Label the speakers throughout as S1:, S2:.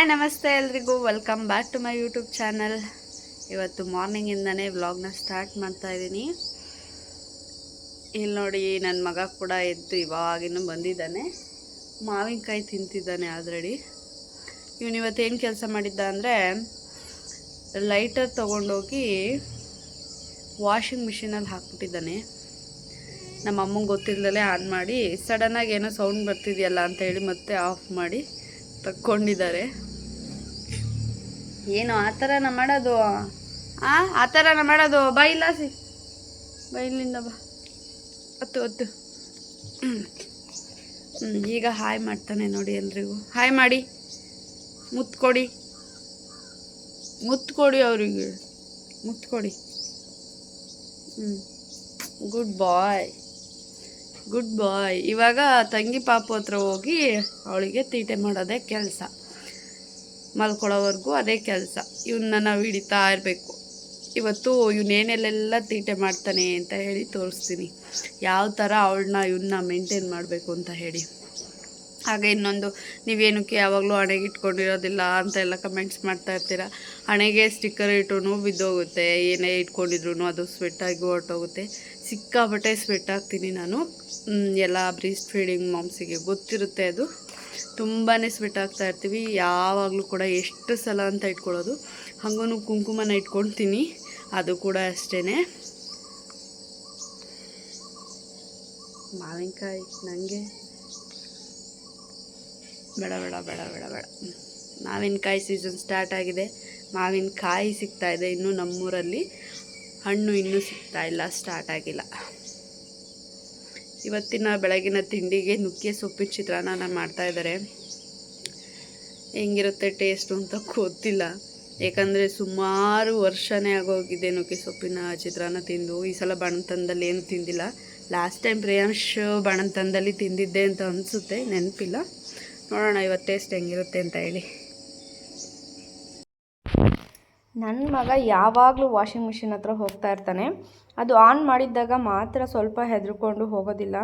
S1: Hi, ನಮಸ್ತೆ ಎಲ್ರಿಗೂ. Welcome back to my YouTube channel ಇವತ್ತು ಮಾರ್ನಿಂಗಿಂದನೇ ವ್ಲಾಗ್ನ ಸ್ಟಾರ್ಟ್ ಮಾಡ್ತಾ ಇದ್ದೀನಿ. ಇಲ್ಲಿ ನೋಡಿ ನನ್ನ ಮಗ ಕೂಡ ಎದ್ದು ಇವಾಗಿನೂ ಬಂದಿದ್ದಾನೆ. ಮಾವಿನಕಾಯಿ ತಿಂತಿದ್ದಾನೆ ಆಲ್ರೆಡಿ ಇವನು ಇವತ್ತೇನು ಕೆಲಸ ಮಾಡಿದ್ದ ಅಂದರೆ ಲೈಟರ್ ತೊಗೊಂಡೋಗಿ ವಾಷಿಂಗ್ ಮಿಷಿನಲ್ಲಿ ಹಾಕ್ಬಿಟ್ಟಿದ್ದಾನೆ. ನಮ್ಮ ಅಮ್ಮಂಗೆ ಗೊತ್ತಿಲ್ಲದಲೇ ಆನ್ ಮಾಡಿ ಸಡನ್ನಾಗಿ ಏನೋ ಸೌಂಡ್ ಬರ್ತಿದೆಯಲ್ಲ ಅಂತ ಹೇಳಿ ಮತ್ತೆ ಆಫ್ ಮಾಡಿ ತಕ್ಕೊಂಡಿದ್ದಾರೆ. ಏನು ಆ ಥರನ ಮಾಡೋದು. ಆ ಆ ಥರನ ಮಾಡೋದು. ಬಾ ಬೈಲಿಂದ ಬಾ ಇಲ್ಲಿಂದ ಬಾ. ಹ್ಞೂ ಈಗ ಹಾಯ್ ಮಾಡ್ತಾನೆ ನೋಡಿ ಎಲ್ರಿಗೂ. ಹಾಯ್ ಮಾಡಿ. ಮುತ್ತು ಕೊಡಿ ಮುತ್ತು ಕೊಡಿ ಅವರಿಗೆ. ಮುತ್ತು ಕೊಡಿ ಹ್ಞೂ ಗುಡ್ ಬಾಯ್ ಗುಡ್ ಬಾಯ್ ಇವಾಗ ತಂಗಿ ಪಾಪು ಹತ್ರ ಹೋಗಿ ಅವಳಿಗೆ ತೀಟೆ ಮಾಡೋದೇ ಕೆಲಸ. ಮಲ್ಕೊಳ್ಳೋವರೆಗೂ ಅದೇ ಕೆಲಸ. ಇವನ್ನ ನಾವು ಹಿಡಿತಾ ಇರಬೇಕು. ಇವತ್ತು ಇವನೇನೆಲ್ಲೆಲ್ಲ ತೀಟೆ ಮಾಡ್ತಾನೆ ಅಂತ ಹೇಳಿ ತೋರಿಸ್ತೀನಿ. ಯಾವ ಥರ ಅವಳನ್ನ ಇವನ್ನ ಮೇಂಟೈನ್ ಮಾಡಬೇಕು ಅಂತ ಹೇಳಿ. ಹಾಗೆ ಇನ್ನೊಂದು, ನೀವೇನಕ್ಕೆ ಯಾವಾಗಲೂ ಹಣೆಗೆ ಇಟ್ಕೊಂಡಿರೋದಿಲ್ಲ ಅಂತ ಎಲ್ಲ ಕಮೆಂಟ್ಸ್ ಮಾಡ್ತಾ ಇರ್ತೀರ? ಹಣೆಗೆ ಸ್ಟಿಕ್ಕರ್ ಇಟ್ಟು ಬಿದ್ದೋಗುತ್ತೆ. ಏನೇ ಇಟ್ಕೊಂಡಿದ್ರು ಅದು ಸ್ವೆಟ್ಟಾಗಿ ಹೊರಟೋಗುತ್ತೆ. ಸಿಕ್ಕಾಬಟ್ಟೆ ಸ್ವೆಟ್ ಆಗ್ತೀನಿ ನಾನು. ಎಲ್ಲ ಬ್ರೀಸ್ಟ್ ಫೀಡಿಂಗ್ ಮಾಮ್ಸಿಗೆ ಗೊತ್ತಿರುತ್ತೆ ಅದು. ತುಂಬಾ ಸ್ವೆಟ್ ಆಗ್ತಾ ಇರ್ತೀವಿ. ಯಾವಾಗಲೂ ಕೂಡ ಎಷ್ಟು ಸಲ ಅಂತ ಇಟ್ಕೊಳ್ಳೋದು. ಹಾಗೂ ಕುಂಕುಮನ ಇಟ್ಕೊಳ್ತೀನಿ. ಅದು ಕೂಡ ಅಷ್ಟೇ ಮಾವಿನಕಾಯಿ ನನಗೆ ಬೇಡ ಬೇಡ ಬೇಡ ಬೇಡ ಬೇಡ. ಮಾವಿನಕಾಯಿ ಸೀಸನ್ ಸ್ಟಾರ್ಟ್ ಆಗಿದೆ. ಮಾವಿನಕಾಯಿ ಸಿಗ್ತಾ ಇದೆ ಇನ್ನು ನಮ್ಮೂರಲ್ಲಿ. ಹಣ್ಣು ಇನ್ನೂ ಸಿಗ್ತಾ ಇಲ್ಲ ಸ್ಟಾರ್ಟ್ ಆಗಿಲ್ಲ. ಇವತ್ತಿನ ಬೆಳಗಿನ ತಿಂಡಿಗೆ ನುಗ್ಗೆ ಸೊಪ್ಪಿನ ಚಿತ್ರಾನ್ನ ಮಾಡ್ತಾ ಇದ್ದಾರೆ. ಹೆಂಗಿರುತ್ತೆ ಟೇಸ್ಟು ಅಂತ ಗೊತ್ತಿಲ್ಲ. ಯಾಕಂದರೆ ಸುಮಾರು ವರ್ಷನೇ ಆಗೋಗಿದೆ ನುಗ್ಗೆ ಸೊಪ್ಪಿನ ಚಿತ್ರಾನ್ನ ತಿಂದು. ಈ ಸಲ ಬಾಣಂತನದಲ್ಲಿ ಏನು ತಿಂದಿಲ್ಲ. ಲಾಸ್ಟ್ ಟೈಮ್ ಪ್ರಿಯಾಂಶ್ ಬಾಣಂತನದಲ್ಲಿ ತಿಂದಿದ್ದೆ ಅಂತ ಅನಿಸುತ್ತೆ, ನೆನಪಿಲ್ಲ. ನೋಡೋಣ ಇವತ್ತು ಟೇಸ್ಟ್ ಹೆಂಗಿರುತ್ತೆ ಅಂತ ಹೇಳಿ.
S2: ನನ್ನ ಮಗ ಯಾವಾಗಲೂ ವಾಷಿಂಗ್ ಮಿಷಿನ್ ಹತ್ರ ಹೋಗ್ತಾ ಇರ್ತಾನೆ. ಅದು ಆನ್ ಮಾಡಿದ್ದಾಗ ಮಾತ್ರ ಸ್ವಲ್ಪ ಹೆದರ್ಕೊಂಡು ಹೋಗೋದಿಲ್ಲ.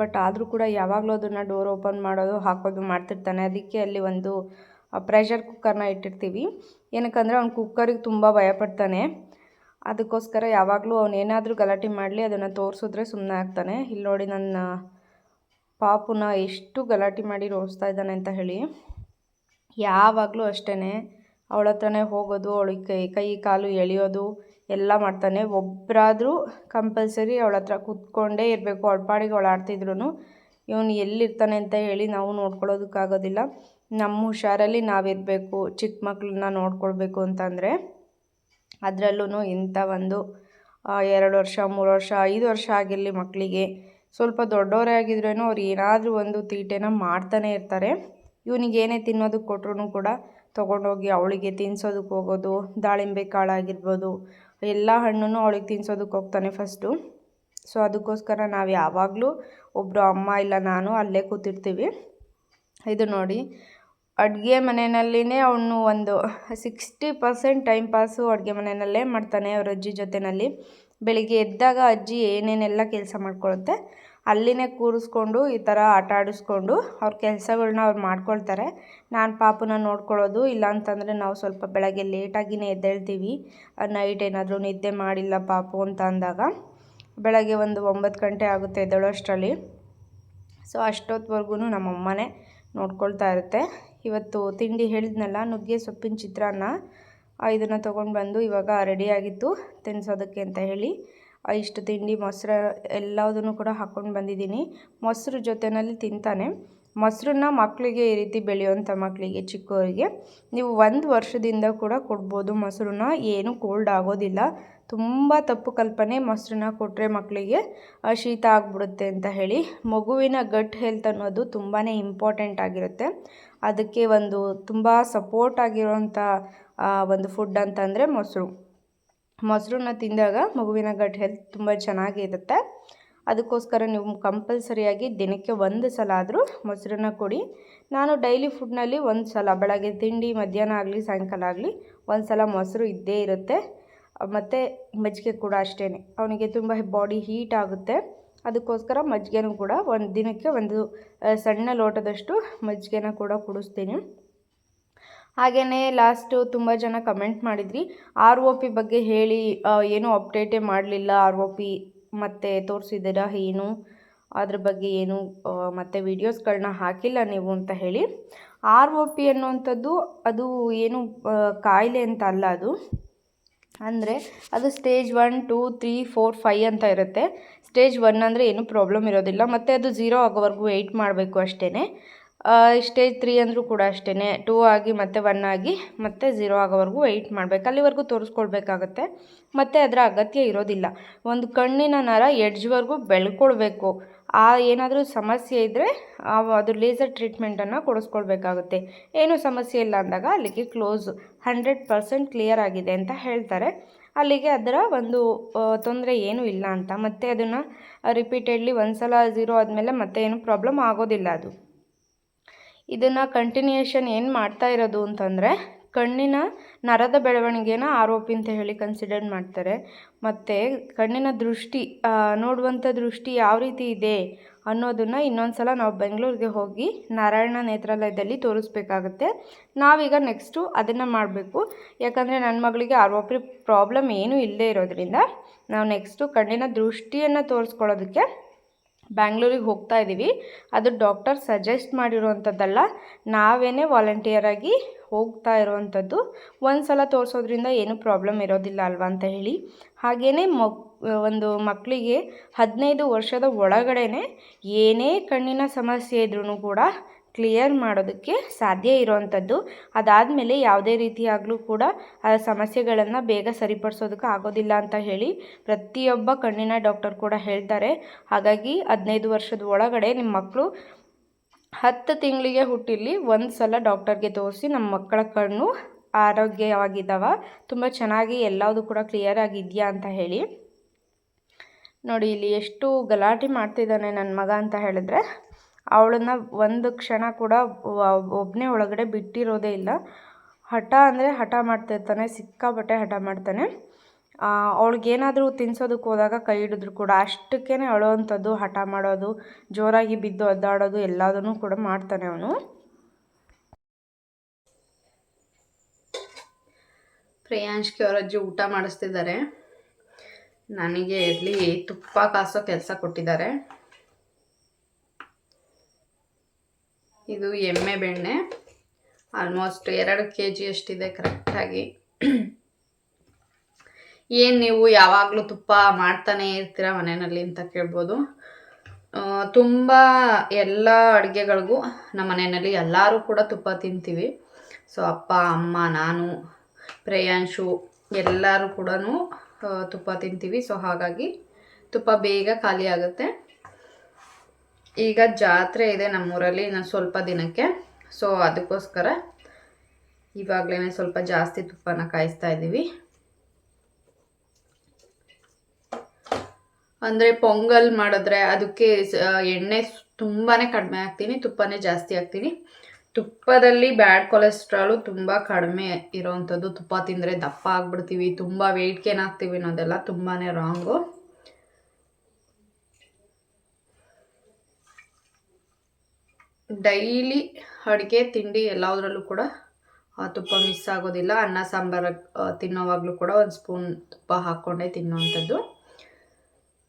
S2: ಬಟ್ ಆದರೂ ಕೂಡ ಯಾವಾಗಲೂ ಅದನ್ನು ಡೋರ್ ಓಪನ್ ಮಾಡೋದು, ಹಾಕೋದು ಮಾಡ್ತಿರ್ತಾನೆ. ಅದಕ್ಕೆ ಅಲ್ಲಿ ಒಂದು ಪ್ರೆಷರ್ ಕುಕ್ಕರ್ನ ಇಟ್ಟಿರ್ತೀವಿ. ಏನಕ್ಕಂದರೆ ಅವ್ನು ಕುಕ್ಕರಿಗೆ ತುಂಬ ಭಯಪಡ್ತಾನೆ. ಅದಕ್ಕೋಸ್ಕರ ಯಾವಾಗಲೂ ಅವ್ನು ಏನಾದರೂ ಗಲಾಟೆ ಮಾಡಲಿ, ಅದನ್ನು ತೋರಿಸಿದ್ರೆ ಸುಮ್ಮನೆ ಆಗ್ತಾನೆ. ಇಲ್ಲಿ ನೋಡಿ ನನ್ನ ಪಾಪುನ ಎಷ್ಟು ಗಲಾಟೆ ಮಾಡಿ ರೋಸ್ತಾ ಇದ್ದಾನೆ ಅಂತ ಹೇಳಿ. ಯಾವಾಗಲೂ ಅಷ್ಟೇ ಅವಳ ಹತ್ರನೇ ಹೋಗೋದು, ಅವಳಿಗೆ ಕೈ ಕೈ, ಕಾಲು ಎಳೆಯೋದು, ಎಲ್ಲ ಮಾಡ್ತಾನೆ. ಒಬ್ಬರಾದ್ರೂ ಕಂಪಲ್ಸರಿ ಅವಳ ಹತ್ರ ಕೂತ್ಕೊಂಡೇ ಇರಬೇಕು. ಅವಳ ಪಾಡಿಗೆ ಅವಳು ಆಡ್ತಿದ್ರು ಇವನು ಎಲ್ಲಿರ್ತಾನೆ ಅಂತ ಹೇಳಿ ನಾವು ನೋಡ್ಕೊಳ್ಳೋದಕ್ಕಾಗೋದಿಲ್ಲ. ನಮ್ಮ ಹುಷಾರಲ್ಲಿ ನಾವಿರಬೇಕು, ಚಿಕ್ಕ ಮಕ್ಕಳನ್ನ ನೋಡ್ಕೊಳ್ಬೇಕು ಅಂತಂದರೆ ಅದರಲ್ಲೂ ಇಂಥ ಒಂದು ಎರಡು ವರ್ಷ, ಮೂರು ವರ್ಷ, ಐದು ವರ್ಷ ಆಗಿರಲಿ ಮಕ್ಕಳಿಗೆ. ಸ್ವಲ್ಪ ದೊಡ್ಡವರೇ ಆಗಿದ್ರೂ ಅವ್ರು ಏನಾದರೂ ಒಂದು ತೀಟೆನ ಮಾಡ್ತಾನೆ ಇರ್ತಾರೆ. ಇವನಿಗೆ ಏನೇ ತಿನ್ನೋದಕ್ಕೆ ಕೊಟ್ರೂ ಕೂಡ ತೊಗೊಂಡೋಗಿ ಅವಳಿಗೆ ತಿನ್ಸೋದಕ್ಕೆ ಹೋಗೋದು, ದಾಳಿಂಬೆ ಕಾಳಾಗಿರ್ಬೋದು, ಎಲ್ಲ ಹಣ್ಣು ಅವಳಿಗೆ ತಿನ್ಸೋದಕ್ಕೆ ಹೋಗ್ತಾನೆ ಫಸ್ಟು ಸೊ ಅದಕ್ಕೋಸ್ಕರ ನಾವು ಯಾವಾಗಲೂ ಒಬ್ಬರು ಅಮ್ಮ ಇಲ್ಲ ನಾನು ಅಲ್ಲೇ ಕೂತಿರ್ತೀವಿ. ಇದು ನೋಡಿ, ಅಡುಗೆ ಮನೆಯಲ್ಲಿನೇ ಅವನು ಒಂದು ಸಿಕ್ಸ್ಟಿ ಪರ್ಸೆಂಟ್ ಟೈಮ್ ಪಾಸು ಅಡುಗೆ ಮನೆಯಲ್ಲೇ ಮಾಡ್ತಾನೆ ಅವ್ರ ಅಜ್ಜಿ ಜೊತೆಯಲ್ಲಿ ಬೆಳಿಗ್ಗೆ ಎದ್ದಾಗ ಅಜ್ಜಿ ಏನೇನೆಲ್ಲ ಕೆಲಸ ಮಾಡ್ಕೊಳುತ್ತೆ ಅಲ್ಲಿನೇ ಕೂರಿಸ್ಕೊಂಡು ಈ ಥರ ಆಟ ಆಡಿಸ್ಕೊಂಡು ಅವ್ರ ಕೆಲಸಗಳ್ನ ಅವ್ರು ಮಾಡ್ಕೊಳ್ತಾರೆ. ನಾನು ಪಾಪನ ನೋಡ್ಕೊಳ್ಳೋದು ಇಲ್ಲ ಅಂತಂದರೆ ನಾವು ಸ್ವಲ್ಪ ಬೆಳಗ್ಗೆ ಲೇಟಾಗಿನೇ ಎದ್ದೇಳ್ತೀವಿ. ನೈಟ್ ಏನಾದರೂ ನಿದ್ದೆ ಮಾಡಿಲ್ಲ ಪಾಪು ಅಂತ ಅಂದಾಗ ಬೆಳಗ್ಗೆ ಒಂದು ಒಂಬತ್ತು ಗಂಟೆ ಆಗುತ್ತೆ ಎದ್ದೇಳೋಷ್ಟರಲ್ಲಿ. ಸೊ ಅಷ್ಟೊತ್ತವರೆಗೂ ನಮ್ಮಮ್ಮನೇ ನೋಡ್ಕೊಳ್ತಾ ಇರುತ್ತೆ. ಇವತ್ತು ತಿಂಡಿ ಹೇಳಿದ್ನಲ್ಲ, ನುಗ್ಗೆ ಸೊಪ್ಪಿನ ಚಿತ್ರಾನ್ನ. ಇದನ್ನು ತೊಗೊಂಡು ಬಂದು ಇವಾಗ ರೆಡಿಯಾಗಿತ್ತು ತಿನ್ನಿಸೋದಕ್ಕೆ ಅಂತ ಹೇಳಿ. ಇಷ್ಟು ತಿಂಡಿ, ಮೊಸರು ಎಲ್ಲದನ್ನು ಕೂಡ ಹಾಕ್ಕೊಂಡು ಬಂದಿದ್ದೀನಿ. ಮೊಸರು ಜೊತೆಯಲ್ಲಿ ತಿಂತಾನೆ. ಮೊಸರನ್ನ ಮಕ್ಕಳಿಗೆ ಈ ರೀತಿ ಬೆಳೆಯುವಂಥ ಮಕ್ಕಳಿಗೆ ಚಿಕ್ಕವರಿಗೆ ನೀವು ಒಂದು ವರ್ಷದಿಂದ ಕೂಡ ಕೊಡ್ಬೋದು ಮೊಸರನ್ನ. ಏನು ಕೋಲ್ಡ್ ಆಗೋದಿಲ್ಲ. ತುಂಬ ತಪ್ಪು ಕಲ್ಪನೆ ಮೊಸರನ್ನ ಕೊಟ್ಟರೆ ಮಕ್ಕಳಿಗೆ ಶೀತ ಆಗಿಬಿಡುತ್ತೆ ಅಂತ ಹೇಳಿ. ಮಗುವಿನ ಗಟ್ ಹೆಲ್ತ್ ಅನ್ನೋದು ತುಂಬಾ ಇಂಪಾರ್ಟೆಂಟ್ ಆಗಿರುತ್ತೆ. ಅದಕ್ಕೆ ಒಂದು ತುಂಬ ಸಪೋರ್ಟ್ ಆಗಿರುವಂಥ ಒಂದು ಫುಡ್ ಅಂತಂದರೆ ಮೊಸರು. ಮೊಸರನ್ನ ತಿಂದಾಗ ಮಗುವಿನ ಗಟ್ ಹೆಲ್ತ್ ತುಂಬ ಚೆನ್ನಾಗಿರುತ್ತೆ. ಅದಕ್ಕೋಸ್ಕರ ನೀವು ಕಂಪಲ್ಸರಿಯಾಗಿ ದಿನಕ್ಕೆ ಒಂದು ಸಲ ಆದರೂ ಮೊಸರನ್ನ ಕೊಡಿ. ನಾನು ಡೈಲಿ ಫುಡ್ನಲ್ಲಿ ಒಂದು ಸಲ, ಬೆಳಗ್ಗೆ ತಿಂಡಿ, ಮಧ್ಯಾಹ್ನ ಆಗಲಿ, ಸಾಯಂಕಾಲ ಆಗಲಿ ಒಂದು ಸಲ ಮೊಸರು ಇದ್ದೇ ಇರುತ್ತೆ. ಮತ್ತು ಮಜ್ಜಿಗೆ ಕೂಡ ಅಷ್ಟೇ ಅವನಿಗೆ ತುಂಬ ಬಾಡಿ ಹೀಟ್ ಆಗುತ್ತೆ. ಅದಕ್ಕೋಸ್ಕರ ಮಜ್ಜಿಗೆನೂ ಕೂಡ ಒಂದು ದಿನಕ್ಕೆ ಒಂದು ಸಣ್ಣ ಲೋಟದಷ್ಟು ಮಜ್ಜಿಗೆನ ಕೂಡ ಕುಡಿಸ್ತೀನಿ. ಹಾಗೆಯೇ ಲಾಸ್ಟು ತುಂಬ ಜನ ಕಮೆಂಟ್ ಮಾಡಿದ್ರಿ. ಆರ್ ಒ ಪಿ ಬಗ್ಗೆ ಹೇಳಿ ಏನೂ ಅಪ್ಡೇಟೇ ಮಾಡಲಿಲ್ಲ ಆರ್ ಒ ಪಿ ಮತ್ತೆ ತೋರಿಸಿದ್ದೀರಾ ಏನು? ಅದ್ರ ಬಗ್ಗೆ ಏನು ಮತ್ತು ವೀಡಿಯೋಸ್ಗಳನ್ನ ಹಾಕಿಲ್ಲ ನೀವು ಅಂತ ಹೇಳಿ. ಆರ್ ಒ ಪಿ ಅನ್ನುವಂಥದ್ದು ಅದು ಏನು ಕಾಯಿಲೆ ಅಂತ ಅಲ್ಲ ಅದು. ಅಂದರೆ ಅದು stage one two three four five ಅಂತ ಇರುತ್ತೆ. ಸ್ಟೇಜ್ ಒನ್ ಅಂದರೆ ಏನೂ ಪ್ರಾಬ್ಲಮ್ ಇರೋದಿಲ್ಲ. ಮತ್ತು ಅದು ಝೀರೋ ಆಗೋವರೆಗೂ ವೆಯ್ಟ್ ಮಾಡಬೇಕು ಅಷ್ಟೇ ಸ್ಟೇಜ್ ತ್ರೀ ಅಂದರೂ ಕೂಡ ಅಷ್ಟೇ ಟೂ ಆಗಿ ಮತ್ತೆ ಒನ್ ಆಗಿ ಮತ್ತೆ ಝೀರೋ ಆಗೋವರೆಗೂ ವೆಯ್ಟ್ ಮಾಡಬೇಕು. ಅಲ್ಲಿವರೆಗೂ ತೋರಿಸ್ಕೊಳ್ಬೇಕಾಗತ್ತೆ. ಮತ್ತು ಅದರ ಅಗತ್ಯ ಇರೋದಿಲ್ಲ. ಒಂದು ಕಣ್ಣಿನ ನರ ಎಡ್ಜ್ವರೆಗೂ ಬೆಳ್ಕೊಳ್ಬೇಕು. ಆ ಏನಾದರೂ ಸಮಸ್ಯೆ ಇದ್ದರೆ ಅದು ಲೇಸರ್ ಟ್ರೀಟ್ಮೆಂಟನ್ನು ಕೊಡಿಸ್ಕೊಳ್ಬೇಕಾಗುತ್ತೆ. ಏನು ಸಮಸ್ಯೆ ಇಲ್ಲ ಅಂದಾಗ ಅಲ್ಲಿಗೆ ಕ್ಲೋಸ್ ಹಂಡ್ರೆಡ್ ಪರ್ಸೆಂಟ್ ಕ್ಲಿಯರ್ ಆಗಿದೆ ಅಂತ ಹೇಳ್ತಾರೆ. ಅಲ್ಲಿಗೆ ಅದರ ಒಂದು ತೊಂದರೆ ಏನೂ ಇಲ್ಲ ಅಂತ. ಮತ್ತೆ ಅದನ್ನು ರಿಪೀಟೆಡ್ಲಿ ಒಂದು ಸಲ ಝೀರೋ ಆದಮೇಲೆ ಮತ್ತೆ ಏನು ಪ್ರಾಬ್ಲಮ್ ಆಗೋದಿಲ್ಲ ಅದು. ಇದನ್ನು ಕಂಟಿನ್ಯೂಯೇಷನ್ ಏನು ಮಾಡ್ತಾ ಇರೋದು ಅಂತಂದರೆ, ಕಣ್ಣಿನ ನರದ ಬೆಳವಣಿಗೆನ ಆರೋಪಿ ಅಂತ ಹೇಳಿ ಕನ್ಸಿಡರ್ ಮಾಡ್ತಾರೆ. ಮತ್ತು ಕಣ್ಣಿನ ದೃಷ್ಟಿ ನೋಡುವಂಥ ದೃಷ್ಟಿ ಯಾವ ರೀತಿ ಇದೆ ಅನ್ನೋದನ್ನು ಇನ್ನೊಂದು ಸಲ ನಾವು ಬೆಂಗಳೂರಿಗೆ ಹೋಗಿ ನಾರಾಯಣ ನೇತ್ರಾಲಯದಲ್ಲಿ ತೋರಿಸ್ಬೇಕಾಗತ್ತೆ. ನಾವೀಗ ನೆಕ್ಸ್ಟು ಅದನ್ನು ಮಾಡಬೇಕು. ಯಾಕಂದರೆ ನನ್ನ ಮಗಳಿಗೆ ಆರೋಪಿ ಪ್ರಾಬ್ಲಮ್ ಏನೂ ಇಲ್ಲದೆ ಇರೋದ್ರಿಂದ, ನಾವು ನೆಕ್ಸ್ಟು ಕಣ್ಣಿನ ದೃಷ್ಟಿಯನ್ನು ತೋರಿಸ್ಕೊಳ್ಳೋದಕ್ಕೆ ಬ್ಯಾಂಗ್ಳೂರಿಗೆ ಹೋಗ್ತಾ ಇದ್ದೀವಿ ಅದು ಡಾಕ್ಟರ್ ಸಜೆಸ್ಟ್ ಮಾಡಿರುವಂಥದ್ದಲ್ಲ ನಾವೇ ವಾಲಂಟಿಯರಾಗಿ ಹೋಗ್ತಾ ಇರುವಂಥದ್ದು ಒಂದು ಸಲ ತೋರಿಸೋದ್ರಿಂದ ಏನೂ ಪ್ರಾಬ್ಲಮ್ ಇರೋದಿಲ್ಲ ಅಲ್ವಾ ಅಂತ ಹೇಳಿ. ಹಾಗೇ ಮಕ್, ಒಂದು ಮಕ್ಕಳಿಗೆ ಹದಿನೈದು ವರ್ಷದ ಒಳಗಡೆ ಏನೇ ಕಣ್ಣಿನ ಸಮಸ್ಯೆ ಇದ್ರೂ ಕೂಡ ಕ್ಲಿಯರ್ ಮಾಡೋದಕ್ಕೆ ಸಾಧ್ಯ ಇರೋವಂಥದ್ದು. ಅದಾದಮೇಲೆ ಯಾವುದೇ ರೀತಿಯಾಗಲೂ ಕೂಡ, ಆ ಸಮಸ್ಯೆಗಳನ್ನು ಬೇಗ ಸರಿಪಡಿಸೋದಕ್ಕೆ ಆಗೋದಿಲ್ಲ ಅಂತ ಹೇಳಿ ಪ್ರತಿಯೊಬ್ಬ ಕಣ್ಣಿನ ಡಾಕ್ಟರ್ ಕೂಡ ಹೇಳ್ತಾರೆ. ಹಾಗಾಗಿ ಹದಿನೈದು ವರ್ಷದ ಒಳಗಡೆ ನಿಮ್ಮ ಮಕ್ಕಳು ಹತ್ತು ತಿಂಗಳಿಗೆ ಹುಟ್ಟಿರಲಿ, ಒಂದು ಸಲ ಡಾಕ್ಟರ್ಗೆ ತೋರಿಸಿ ನಮ್ಮ ಮಕ್ಕಳ ಕಣ್ಣು ಆರೋಗ್ಯವಾಗಿದ್ದಾವ ತುಂಬ ಚೆನ್ನಾಗಿ ಎಲ್ಲವುದು ಕೂಡ ಕ್ಲಿಯರ್ ಆಗಿದೆಯಾ ಅಂತ ಹೇಳಿ. ನೋಡಿ, ಇಲ್ಲಿ ಎಷ್ಟು ಗಲಾಟೆ ಮಾಡ್ತಿದ್ದಾನೆ ನನ್ನ ಮಗ ಅಂತ ಹೇಳಿದ್ರೆ ಅವಳನ್ನ ಒಂದು ಕ್ಷಣ ಕೂಡ ಒಬ್ಬನೇ ಒಳಗಡೆ ಬಿಟ್ಟಿರೋದೇ ಇಲ್ಲ. ಹಠ ಅಂದರೆ ಹಠ ಮಾಡ್ತಿರ್ತಾನೆ, ಸಿಕ್ಕಾಪಟ್ಟೆ ಹಠ ಮಾಡ್ತಾನೆ. ಅವಳಿಗೇನಾದರೂ ತಿನ್ಸೋದಕ್ಕೆ ಹೋದಾಗ ಕೈ ಹಿಡಿದ್ರು ಕೂಡ ಅಷ್ಟಕ್ಕೇ ಅಳೋವಂಥದ್ದು ಹಠ ಮಾಡೋದು, ಜೋರಾಗಿ ಬಿದ್ದು ಅದ್ದಾಡೋದು ಎಲ್ಲದನ್ನು ಕೂಡ ಮಾಡ್ತಾನೆ ಅವನು.
S1: ಪ್ರಿಯಾಂಶ್ಗೆ ಅವರ ಅಜ್ಜಿ ಊಟ ಮಾಡಿಸ್ತಿದ್ದಾರೆ. ನನಗೆ ಇಲ್ಲಿ ತುಪ್ಪ ಕಾಸೋ ಕೆಲಸ ಕೊಟ್ಟಿದ್ದಾರೆ. ಇದು ಎಮ್ಮೆ ಬೆಣ್ಣೆ. ಆಲ್ಮೋಸ್ಟ್ ಎರಡು ಕೆ ಜಿ ಅಷ್ಟಿದೆ ಕರೆಕ್ಟಾಗಿ ಏನು ನೀವು ಯಾವಾಗಲೂ ತುಪ್ಪ ಮಾಡ್ತಾನೆ ಇರ್ತೀರಾ ಮನೆಯಲ್ಲಿ ಅಂತ ಕೇಳ್ಬೋದು. ತುಂಬ ಎಲ್ಲ ಅಡುಗೆಗಳಿಗೂ ನಮ್ಮ ಮನೆಯಲ್ಲಿ ಎಲ್ಲರೂ ಕೂಡ ತುಪ್ಪ ತಿಂತೀವಿ. ಸೊ ಅಪ್ಪ, ಅಮ್ಮ, ನಾನು, ಪ್ರೇಯಾಂಶು ಎಲ್ಲರೂ ಕೂಡ ತುಪ್ಪ ತಿಂತೀವಿ. ಸೊ ಹಾಗಾಗಿ ತುಪ್ಪ ಬೇಗ ಖಾಲಿ ಆಗುತ್ತೆ. ಈಗ ಜಾತ್ರೆ ಇದೆ ನಮ್ಮೂರಲ್ಲಿ ಇನ್ನು ಸ್ವಲ್ಪ ದಿನಕ್ಕೆ. ಸೊ ಅದಕ್ಕೋಸ್ಕರ ಇವಾಗಲೇ ಸ್ವಲ್ಪ ಜಾಸ್ತಿ ತುಪ್ಪನ ಕಾಯಿಸ್ತಾ ಇದ್ದೀವಿ. ಅಂದರೆ ಪೊಂಗಲ್ ಮಾಡಿದ್ರೆ ಅದಕ್ಕೆ ಎಣ್ಣೆ ತುಂಬಾ ಕಡಿಮೆ ಹಾಕ್ತೀನಿ, ತುಪ್ಪನೇ ಜಾಸ್ತಿ ಹಾಕ್ತೀನಿ. ತುಪ್ಪದಲ್ಲಿ ಬ್ಯಾಡ್ ಕೊಲೆಸ್ಟ್ರಾಲು ತುಂಬ ಕಡಿಮೆ ಇರೋವಂಥದ್ದು ತುಪ್ಪ ತಿಂದರೆ ದಪ್ಪ ಆಗ್ಬಿಡ್ತೀವಿ, ತುಂಬ ವೆಯ್ಟ್ ಗೇನ್ ಆಗ್ತೀವಿ ಅನ್ನೋದೆಲ್ಲ ತುಂಬಾ ರಾಂಗು ಡೈಲಿ ಅಡುಗೆ, ತಿಂಡಿ ಎಲ್ಲದರಲ್ಲೂ ಕೂಡ ತುಪ್ಪ ಮಿಸ್ ಆಗೋದಿಲ್ಲ. ಅನ್ನ, ಸಾಂಬಾರು ತಿನ್ನೋವಾಗಲೂ ಕೂಡ ಒಂದು ಸ್ಪೂನ್ ತುಪ್ಪ ಹಾಕ್ಕೊಂಡೇ ತಿನ್ನುವಂಥದ್ದು.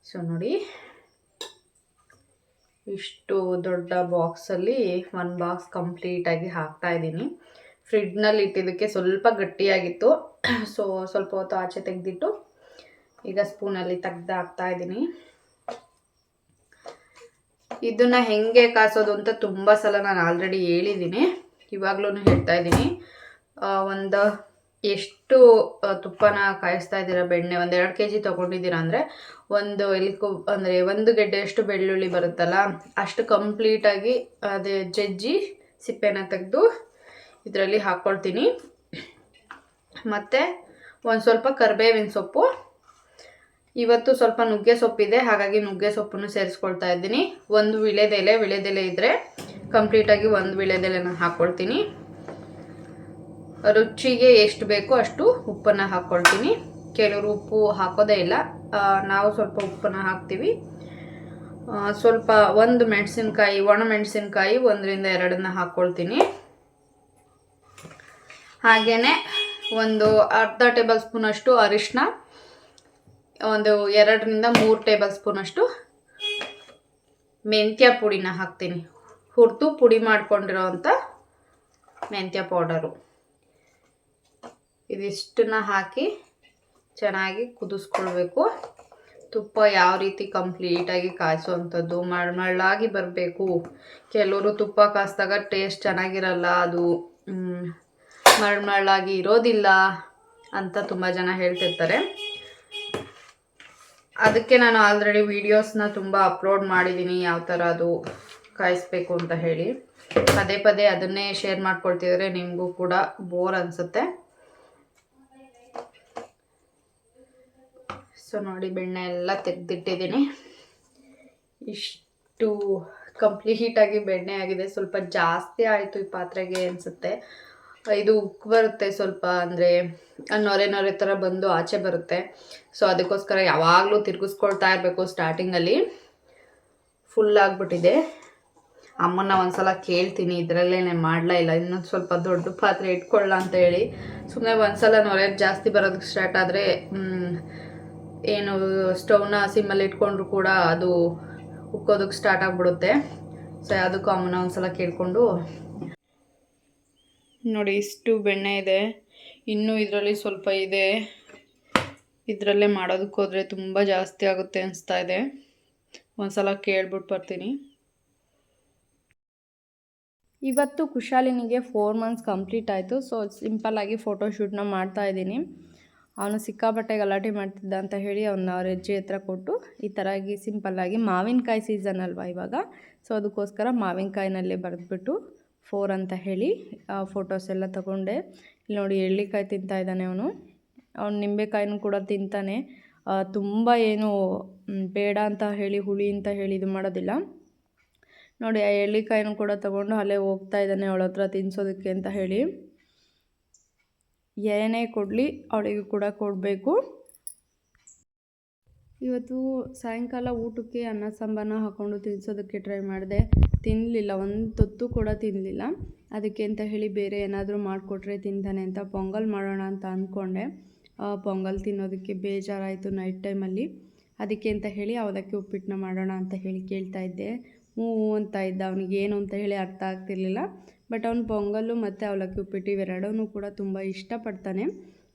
S1: ಸೊ ನೋಡಿ. ಇಷ್ಟು ದೊಡ್ಡ ಬಾಕ್ಸಲ್ಲಿ ಒಂದು ಬಾಕ್ಸ್ ಕಂಪ್ಲೀಟಾಗಿ ಹಾಕ್ತಾ ಇದ್ದೀನಿ. ಫ್ರಿಡ್ಜ್ನಲ್ಲಿ ಇಟ್ಟಿದ್ದಕ್ಕೆ ಸ್ವಲ್ಪ ಗಟ್ಟಿಯಾಗಿತ್ತು. ಸೊ ಸ್ವಲ್ಪ ಹೊತ್ತು ಆಚೆ ತೆಗೆದಿಟ್ಟು ಈಗ ಸ್ಪೂನಲ್ಲಿ ತೆಗ್ದು ಹಾಕ್ತಾ ಇದ್ದೀನಿ. ಇದನ್ನ ಹೆಂಗೆ ಕಾಸೋದು ಅಂತ ತುಂಬ ಸಲ ನಾನು ಆಲ್ರೆಡಿ ಹೇಳಿದ್ದೀನಿ ಇವಾಗ್ಲೂ ಹೇಳ್ತಾ ಇದ್ದೀನಿ ಒಂದು ಎಷ್ಟು ತುಪ್ಪನ ಕಾಯಿಸ್ತಾ ಇದ್ದೀರಾ, ಬೆಣ್ಣೆ, ಒಂದು ಎರಡು ಕೆ ಜಿ ತೊಗೊಂಡಿದ್ದೀರಾ ಅಂದರೆ, ಒಂದು ಎಲ್ಕು, ಅಂದರೆ ಒಂದು ಗೆಡ್ಡೆಯಷ್ಟು ಬೆಳ್ಳುಳ್ಳಿ ಬರುತ್ತಲ್ಲ, ಅಷ್ಟು ಕಂಪ್ಲೀಟಾಗಿ ಅದೇ ಜಜ್ಜಿ ಸಿಪ್ಪೆನ ತೆಗೆದು ಇದರಲ್ಲಿ ಹಾಕ್ಕೊಳ್ತೀನಿ ಮತ್ತು ಒಂದು ಸ್ವಲ್ಪ ಕರಿಬೇವಿನ ಸೊಪ್ಪು ಇವತ್ತು ಸ್ವಲ್ಪ ನುಗ್ಗೆ ಸೊಪ್ಪಿದೆ, ಹಾಗಾಗಿ ನುಗ್ಗೆ ಸೊಪ್ಪನ್ನು ಸೇರಿಸ್ಕೊಳ್ತಾ ಇದ್ದೀನಿ. ಒಂದು ವಿಳೆದೆಲೆ ವಿಳೆದೆಲೆ ಇದ್ದರೆ ಕಂಪ್ಲೀಟಾಗಿ ಒಂದು ವಿಳೆದೆಲೆನ ಹಾಕ್ಕೊಳ್ತೀನಿ ರುಚಿಗೆ ಎಷ್ಟು ಬೇಕೋ ಅಷ್ಟು ಉಪ್ಪನ್ನು ಹಾಕ್ಕೊಳ್ತೀನಿ ಕೆಲವರು ಉಪ್ಪು ಹಾಕೋದೇ ಇಲ್ಲ. ನಾವು ಸ್ವಲ್ಪ ಉಪ್ಪನ್ನು ಹಾಕ್ತೀವಿ. ಸ್ವಲ್ಪ ಒಂದು ಮೆಣಸಿನ್ಕಾಯಿ, ಒಣ ಮೆಣಸಿನಕಾಯಿ ಒಂದರಿಂದ ಎರಡನ್ನ ಹಾಕ್ಕೊಳ್ತೀನಿ ಹಾಗೆಯೇ ಒಂದು ಅರ್ಧ ಟೇಬಲ್ ಸ್ಪೂನ್ ಅಷ್ಟು ಅರಿಶಿನ ಒಂದು ಎರಡರಿಂದ ಮೂರು ಟೇಬಲ್ ಸ್ಪೂನಷ್ಟು ಮೆಂತ್ಯ ಪುಡಿನ ಹಾಕ್ತೀನಿ. ಹುರಿದು ಪುಡಿ ಮಾಡ್ಕೊಂಡಿರೋವಂಥ ಮೆಂತ್ಯ ಪೌಡರು. ಇದಿಷ್ಟನ್ನ ಹಾಕಿ ಚೆನ್ನಾಗಿ ಕುದಿಸ್ಕೊಳ್ಬೇಕು. ತುಪ್ಪ ಯಾವ ರೀತಿ ಕಂಪ್ಲೀಟಾಗಿ ಕಾಯಿಸುವಂಥದ್ದು ಮಳ್ಮಳ್ಳಾಗಿ ಬರಬೇಕು. ಕೆಲವರು ತುಪ್ಪ ಕಾಯಿಸಿದಾಗ ಟೇಸ್ಟ್ ಚೆನ್ನಾಗಿರಲ್ಲ, ಅದು ಮಳ್ಮಳ್ಳಾಗಿ ಇರೋದಿಲ್ಲ ಅಂತ ತುಂಬ ಜನ ಹೇಳ್ತಿರ್ತಾರೆ. ಅದಕ್ಕೆ ನಾನು ಆಲ್ರೆಡಿ ವೀಡಿಯೋಸ್ನ ತುಂಬ ಅಪ್ಲೋಡ್ ಮಾಡಿದ್ದೀನಿ ಯಾವ ಥರ ಅದು ಕಾಯಿಸ್ಬೇಕು ಅಂತ ಹೇಳಿ. ಪದೇ ಪದೇ ಅದನ್ನೇ ಶೇರ್ ಮಾಡ್ಕೊಳ್ತಿದ್ರೆ ನಿಮಗೂ ಕೂಡ ಬೋರ್ ಅನಿಸುತ್ತೆ. ಸೊ ನೋಡಿ, ಬೆಣ್ಣೆ ಎಲ್ಲ ತೆಗೆದಿಟ್ಟಿದ್ದೀನಿ ಇಷ್ಟು ಕಂಪ್ಲೀಟಾಗಿ ಬೆಣ್ಣೆ ಆಗಿದೆ. ಸ್ವಲ್ಪ ಜಾಸ್ತಿ ಆಯಿತು ಈ ಪಾತ್ರೆಗೆ ಅನಿಸುತ್ತೆ. ಇದು ಉಕ್ಕು ಬರುತ್ತೆ ಸ್ವಲ್ಪ ಅಂದರೆ ನೊರೆ ನೊರೆ ಥರ ಬಂದು ಆಚೆ ಬರುತ್ತೆ. ಸೊ ಅದಕ್ಕೋಸ್ಕರ ಯಾವಾಗಲೂ ತಿರುಗಿಸ್ಕೊಳ್ತಾ ಇರಬೇಕು ಸ್ಟಾರ್ಟಿಂಗಲ್ಲಿ ಫುಲ್ ಆಗಿಬಿಟ್ಟಿದೆ. ಅಮ್ಮನ ಒಂದ್ಸಲ ಕೇಳ್ತೀನಿ ಇದರಲ್ಲೇ ನಾನು ಮಾಡಲೇ ಇಲ್ಲ, ಇನ್ನೊಂದು ಸ್ವಲ್ಪ ದೊಡ್ಡ ಪಾತ್ರೆ ಇಟ್ಕೊಳ್ಳ ಅಂತ ಹೇಳಿ. ಸುಮ್ಮನೆ ಒಂದ್ಸಲ ನೊರೆ ಜಾಸ್ತಿ ಬರೋದಕ್ಕೆ ಸ್ಟಾರ್ಟ್ ಆದರೆ ಏನು ಸ್ಟವ್ನ ಸಿಮ್ಮಲ್ಲಿ ಇಟ್ಕೊಂಡ್ರು ಕೂಡ ಅದು ಉಕ್ಕೋದಕ್ಕೆ ಸ್ಟಾರ್ಟ್ ಆಗಿಬಿಡುತ್ತೆ. ಸೊ ಯಾವುದಕ್ಕೂ ಅಮ್ಮನ ಒಂದ್ಸಲ ಕೇಳಿಕೊಂಡು ನೋಡಿ, ಇಷ್ಟು ಬೆಣ್ಣೆ ಇದೆ. ಇನ್ನೂ ಇದರಲ್ಲಿ ಸ್ವಲ್ಪ ಇದೆ. ಇದರಲ್ಲೇ ಮಾಡೋದಕ್ಕೋದ್ರೆ ತುಂಬ ಜಾಸ್ತಿ ಆಗುತ್ತೆ ಅನಿಸ್ತಾ ಇದೆ. ಒಂದ್ಸಲ ಕೇಳ್ಬಿಟ್ಟು ಬರ್ತೀನಿ.
S2: ಇವತ್ತು ಕುಶಾಲಿನಿಗೆ ಫೋರ್ ಮಂತ್ಸ್ ಕಂಪ್ಲೀಟ್ ಆಯಿತು. ಸೊ ಸಿಂಪಲ್ಲಾಗಿ ಫೋಟೋಶೂಟ್ನ ಮಾಡ್ತಾ ಇದ್ದೀನಿ. ಅವನು ಸಿಕ್ಕಾಪಟ್ಟೆ ಗಲಾಟೆ ಮಾಡ್ತಿದ್ದ ಅಂತ ಹೇಳಿ ಅವನ್ನ ಅವ್ರ ಹೆಜ್ಜೆ ಹತ್ರ ಕೊಟ್ಟು ಈ ಥರಾಗಿ ಸಿಂಪಲ್ಲಾಗಿ ಮಾವಿನಕಾಯಿ ಸೀಸನ್ ಅಲ್ವಾ ಇವಾಗ? ಸೊ ಅದಕ್ಕೋಸ್ಕರ ಮಾವಿನಕಾಯಿನಲ್ಲೇ ಬರೆದ್ಬಿಟ್ಟು ಫೋರ್ ಅಂತ ಹೇಳಿ ಫೋಟೋಸ್ ಎಲ್ಲ ತಗೊಂಡೆ. ಇಲ್ಲಿ ನೋಡಿ, ಎಳ್ಳಿಕಾಯಿ ತಿಂತಾ ಇದ್ದಾನೆ ಅವನು. ಅವ್ನು ನಿಂಬೆಕಾಯಿನೂ ಕೂಡ ತಿಂತಾನೆ. ತುಂಬ ಏನು ಬೇಡ ಅಂತ ಹೇಳಿ, ಹುಳಿ ಅಂತ ಹೇಳಿ ಇದು ಮಾಡೋದಿಲ್ಲ. ನೋಡಿ, ಆ ಎಳ್ಳಿಕಾಯಿನೂ ಕೂಡ ತಗೊಂಡು ಅಲ್ಲೇ ಹೋಗ್ತಾ ಇದ್ದಾನೆ ಅವಳ ಹತ್ರ ತಿನ್ಸೋದಕ್ಕೆ ಅಂತ ಹೇಳಿ. ಏನೇ ಕೊಡಲಿ, ಅವಳಿಗೂ ಕೂಡ ಕೊಡಬೇಕು. ಇವತ್ತು ಸಾಯಂಕಾಲ ಊಟಕ್ಕೆ ಅನ್ನ ಸಾಂಬಾರನ್ನ ಹಾಕ್ಕೊಂಡು ತಿನ್ನಿಸೋದಕ್ಕೆ ಟ್ರೈ ಮಾಡಿದೆ. ತಿನ್ನಲಿಲ್ಲ ಒಂದು ತುತ್ತು ಕೂಡ ತಿನ್ನಲಿಲ್ಲ ಅದಕ್ಕೆ ಅಂತ ಹೇಳಿ ಬೇರೆ ಏನಾದರೂ ಮಾಡಿಕೊಟ್ರೆ ತಿಂತಾನೆ ಅಂತ ಪೊಂಗಲ್ ಮಾಡೋಣ ಅಂತ ಅಂದ್ಕೊಂಡೆ ಪೊಂಗಲ್ ತಿನ್ನೋದಕ್ಕೆ ಬೇಜಾರಾಯಿತು ನೈಟ್ ಟೈಮಲ್ಲಿ ಅದಕ್ಕೆ ಅಂತ ಹೇಳಿ ಅವಲಕ್ಕಿ ಉಪ್ಪಿಟ್ಟನ್ನ ಮಾಡೋಣ ಅಂತ ಹೇಳಿ ಕೇಳ್ತಾ ಇದ್ದೆ. ಹ್ಞೂ ಹ್ಞೂ ಅಂತ ಇದ್ದ. ಅವನಿಗೆ ಏನು ಅಂತ ಹೇಳಿ ಅರ್ಥ ಆಗ್ತಿರ್ಲಿಲ್ಲ. ಬಟ್ ಅವನು ಪೊಂಗಲ್ಲು ಮತ್ತು ಅವಲಕ್ಕಿ ಉಪ್ಪಿಟ್ಟು ಇವೆರಡೂ ಕೂಡ ತುಂಬ ಇಷ್ಟಪಡ್ತಾನೆ.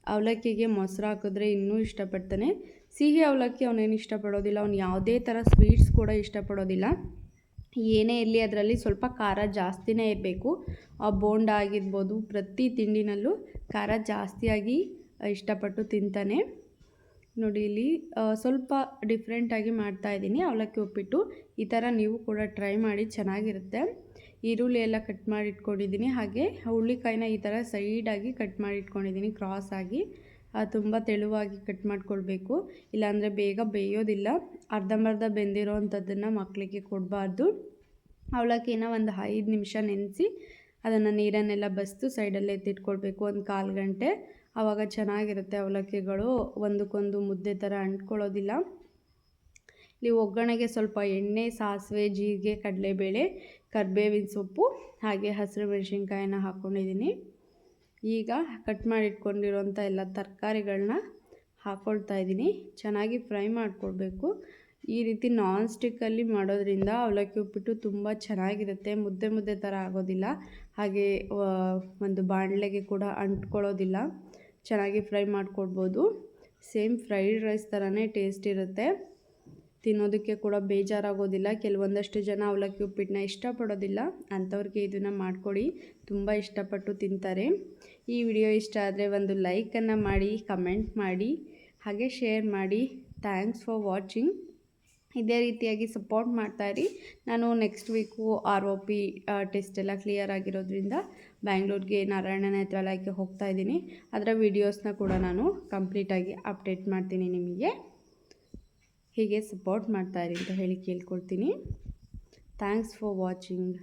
S2: ಅವಲಕ್ಕಿಗೆ ಮೊಸರು ಹಾಕಿದ್ರೆ ಇನ್ನೂ ಇಷ್ಟಪಡ್ತಾನೆ. ಸಿಹಿ ಅವಲಕ್ಕಿ ಅವನೇನು ಇಷ್ಟಪಡೋದಿಲ್ಲ, ಅವ್ನು ಯಾವುದೇ ಥರ ಸ್ವೀಟ್ಸ್ ಕೂಡ ಇಷ್ಟಪಡೋದಿಲ್ಲ. ಏನೇ ಇರಲಿ ಅದರಲ್ಲಿ ಸ್ವಲ್ಪ ಖಾರ ಜಾಸ್ತಿನೇ ಇರಬೇಕು. ಆ ಬೋಂಡ ಆಗಿರ್ಬೋದು, ಪ್ರತಿ ತಿಂಡಿನಲ್ಲೂ ಖಾರ ಜಾಸ್ತಿಯಾಗಿ ಇಷ್ಟಪಟ್ಟು ತಿಂತಾನೆ. ನೋಡಿ, ಇಲ್ಲಿ ಸ್ವಲ್ಪ ಡಿಫ್ರೆಂಟಾಗಿ ಮಾಡ್ತಾಯಿದ್ದೀನಿ ಅವಲಕ್ಕಿ ಉಪ್ಪಿಟ್ಟು. ಈ ಥರ ನೀವು ಕೂಡ ಟ್ರೈ ಮಾಡಿ ಚೆನ್ನಾಗಿರುತ್ತೆ. ಈರುಳ್ಳಿ ಎಲ್ಲ ಕಟ್ ಮಾಡಿ ಇಟ್ಕೊಂಡಿದ್ದೀನಿ ಹಾಗೆ ಹುಳ್ಳಿಕಾಯಿನ ಈ ಥರ ಸೈಡಾಗಿ ಕಟ್ ಮಾಡಿ ಇಟ್ಕೊಂಡಿದ್ದೀನಿ ಕ್ರಾಸ್ ಆಗಿ. ತುಂಬ ತೆಳುವಾಗಿ ಕಟ್ ಮಾಡ್ಕೊಳ್ಬೇಕು. ಇಲ್ಲಾಂದರೆ ಬೇಗ ಬೇಯೋದಿಲ್ಲ. ಅರ್ಧಂಬರ್ಧ ಬೆಂದಿರೋ ಅಂಥದ್ದನ್ನು ಮಕ್ಕಳಿಗೆ ಕೊಡಬಾರ್ದು ಅವಲಕ್ಕಿನ ಒಂದು ಐದು ನಿಮಿಷ ನೆನೆಸಿ ಅದನ್ನು ನೀರನ್ನೆಲ್ಲ ಬಸ್ತು ಸೈಡಲ್ಲೇ ಎತ್ತಿಟ್ಕೊಳ್ಬೇಕು. ಒಂದು ಕಾಲು ಗಂಟೆ. ಆವಾಗ ಚೆನ್ನಾಗಿರುತ್ತೆ ಅವಲಕ್ಕಿಗಳು. ಒಂದಕ್ಕೊಂದು ಮುದ್ದೆ ಥರ ಅಂಟ್ಕೊಳ್ಳೋದಿಲ್ಲ. ಇಲ್ಲಿ ಒಗ್ಗರಣೆಗೆ ಸ್ವಲ್ಪ ಎಣ್ಣೆ, ಸಾಸಿವೆ, ಜೀರಿಗೆ, ಕಡಲೆಬೇಳೆ, ಕರಿಬೇವಿನ ಸೊಪ್ಪು ಹಾಗೆ ಹಸಿರು ಮೆಣಸಿನ್ಕಾಯಿನ ಹಾಕ್ಕೊಂಡಿದ್ದೀನಿ ಈಗ ಕಟ್ ಮಾಡಿ ಇಟ್ಕೊಂಡಿರೋಂಥ ಎಲ್ಲ ತರಕಾರಿಗಳನ್ನ ಹಾಕ್ಕೊಳ್ತಾ ಇದ್ದೀನಿ. ಚೆನ್ನಾಗಿ ಫ್ರೈ ಮಾಡಿಕೊಡ್ಬೇಕು. ಈ ರೀತಿ ನಾನ್ ಸ್ಟಿಕ್ಕಲ್ಲಿ ಮಾಡೋದ್ರಿಂದ ಅವಲಕ್ಕಿ ಉಪ್ಪಿಟ್ಟು ತುಂಬ ಚೆನ್ನಾಗಿರುತ್ತೆ. ಮುದ್ದೆ ಮುದ್ದೆ ಥರ ಆಗೋದಿಲ್ಲ. ಹಾಗೆ ಒಂದು ಬಾಣಲೆಗೆ ಕೂಡ ಅಂಟ್ಕೊಳ್ಳೋದಿಲ್ಲ. ಚೆನ್ನಾಗಿ ಫ್ರೈ ಮಾಡಿಕೊಡ್ಬೋದು. ಸೇಮ್ ಫ್ರೈಡ್ ರೈಸ್ ಥರನೇ ಟೇಸ್ಟ್ ಇರುತ್ತೆ. ತಿನ್ನೋದಕ್ಕೆ ಕೂಡ ಬೇಜಾರಾಗೋದಿಲ್ಲ. ಕೆಲವೊಂದಷ್ಟು ಜನ ಅವಲಕ್ಕಿ ಉಪ್ಪಿಟ್ಟನ್ನ ಇಷ್ಟಪಡೋದಿಲ್ಲ. ಅಂಥವ್ರಿಗೆ ಇದನ್ನು ಮಾಡಿಕೊಡಿ. ತುಂಬ ಇಷ್ಟಪಟ್ಟು ತಿಂತಾರೆ. ಈ ವಿಡಿಯೋ ಇಷ್ಟ ಆದರೆ ಒಂದು ಲೈಕನ್ನು ಮಾಡಿ, ಕಮೆಂಟ್ ಮಾಡಿ, ಹಾಗೆ ಶೇರ್ ಮಾಡಿ. Thanks for watching. ಇದೇ ರೀತಿಯಾಗಿ ಸಪೋರ್ಟ್ ಮಾಡ್ತಾಯಿರಿ ನಾನು next week R O P test ಎಲ್ಲ ಕ್ಲಿಯರ್ ಆಗಿರೋದ್ರಿಂದ ಬ್ಯಾಂಗ್ಳೂರಿಗೆ ನಾರಾಯಣ ನೇತ್ರಾಲಯಕ್ಕೆ ಹೋಗ್ತಾ ಇದ್ದೀನಿ. ಅದರ ವೀಡಿಯೋಸ್ನ ಕೂಡ ನಾನು ಕಂಪ್ಲೀಟಾಗಿ ಅಪ್ಡೇಟ್ ಮಾಡ್ತೀನಿ ನಿಮಗೆ. ಹೀಗೆ ಸಪೋರ್ಟ್ ಮಾಡ್ತಾಯಿರಿ ಅಂತ ಹೇಳಿ ಕೇಳ್ಕೊಳ್ತೀನಿ. Thanks for watching